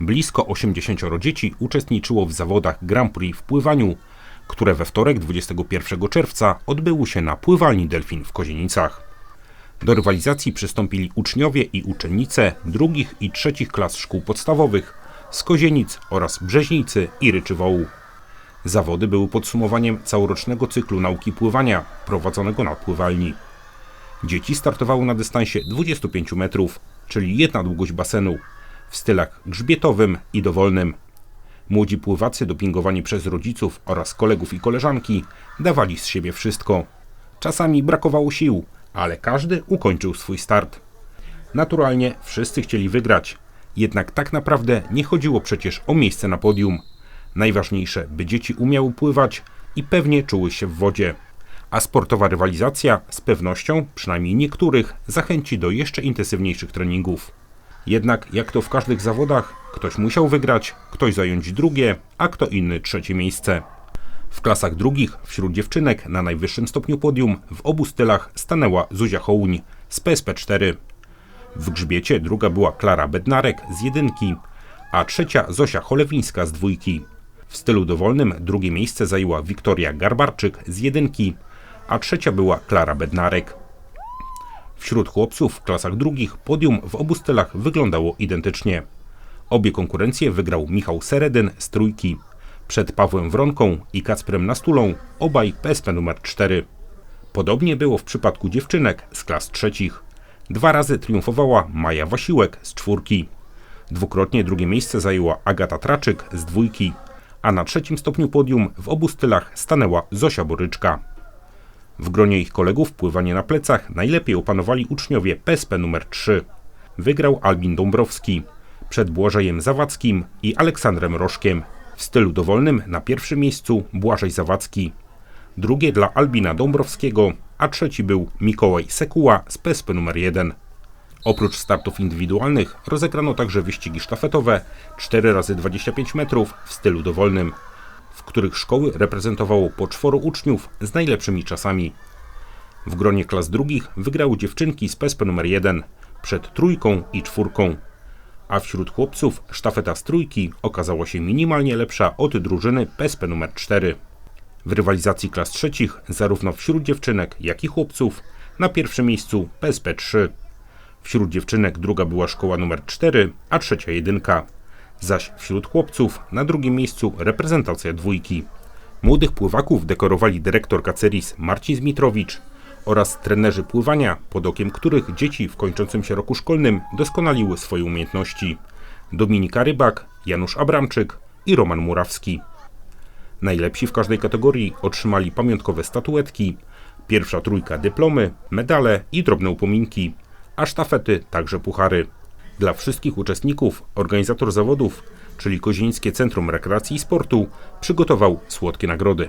Blisko 80 dzieci uczestniczyło w zawodach Grand Prix w pływaniu, które we wtorek 21 czerwca odbyły się na pływalni Delfin w Kozienicach. Do rywalizacji przystąpili uczniowie i uczennice drugich i trzecich klas szkół podstawowych z Kozienic oraz Brzeźnicy i Ryczywołu. Zawody były podsumowaniem całorocznego cyklu nauki pływania prowadzonego na pływalni. Dzieci startowały na dystansie 25 metrów, czyli jedna długość basenu, w stylach grzbietowym i dowolnym. Młodzi pływacy dopingowani przez rodziców oraz kolegów i koleżanki dawali z siebie wszystko. Czasami brakowało sił, ale każdy ukończył swój start. Naturalnie wszyscy chcieli wygrać, jednak tak naprawdę nie chodziło przecież o miejsce na podium. Najważniejsze, by dzieci umiały pływać i pewnie czuły się w wodzie. A sportowa rywalizacja z pewnością, przynajmniej niektórych, zachęci do jeszcze intensywniejszych treningów. Jednak jak to w każdych zawodach, ktoś musiał wygrać, ktoś zająć drugie, a kto inny trzecie miejsce. W klasach drugich wśród dziewczynek na najwyższym stopniu podium w obu stylach stanęła Zuzia Hołuń z PSP4. W grzbiecie druga była Klara Bednarek z jedynki, a trzecia Zosia Cholewińska z dwójki. W stylu dowolnym drugie miejsce zajęła Wiktoria Garbarczyk z jedynki, a trzecia była Klara Bednarek. Wśród chłopców w klasach drugich podium w obu stylach wyglądało identycznie. Obie konkurencje wygrał Michał Seredyn z trójki. Przed Pawłem Wronką i Kacprem Nastulą obaj PSP numer 4. Podobnie było w przypadku dziewczynek z klas trzecich. Dwa razy triumfowała Maja Wasiłek z czwórki. Dwukrotnie drugie miejsce zajęła Agata Traczyk z dwójki, a na trzecim stopniu podium w obu stylach stanęła Zosia Boryczka. W gronie ich kolegów pływanie na plecach najlepiej opanowali uczniowie PSP numer 3. Wygrał Albin Dąbrowski przed Błażejem Zawadzkim i Aleksandrem Rożkiem. W stylu dowolnym na pierwszym miejscu Błażej Zawadzki. Drugie dla Albina Dąbrowskiego, a trzeci był Mikołaj Sekuła z PSP numer 1. Oprócz startów indywidualnych rozegrano także wyścigi sztafetowe 4 razy 25 metrów w stylu dowolnym, których szkoły reprezentowało po czworo uczniów z najlepszymi czasami. W gronie klas drugich wygrały dziewczynki z PSP numer 1 przed trójką i czwórką. A wśród chłopców sztafeta z trójki okazała się minimalnie lepsza od drużyny PSP numer 4. W rywalizacji klas trzecich, zarówno wśród dziewczynek, jak i chłopców, na pierwszym miejscu PSP 3. Wśród dziewczynek druga była szkoła numer 4, a trzecia jedynka. Zaś wśród chłopców na drugim miejscu reprezentacja dwójki. Młodych pływaków dekorowali dyrektor Kaceris Marcin Zmitrowicz oraz trenerzy pływania, pod okiem których dzieci w kończącym się roku szkolnym doskonaliły swoje umiejętności. Dominika Rybak, Janusz Abramczyk i Roman Murawski. Najlepsi w każdej kategorii otrzymali pamiątkowe statuetki, pierwsza trójka dyplomy, medale i drobne upominki, a sztafety także puchary. Dla wszystkich uczestników organizator zawodów, czyli Kozieńskie Centrum Rekreacji i Sportu, przygotował słodkie nagrody.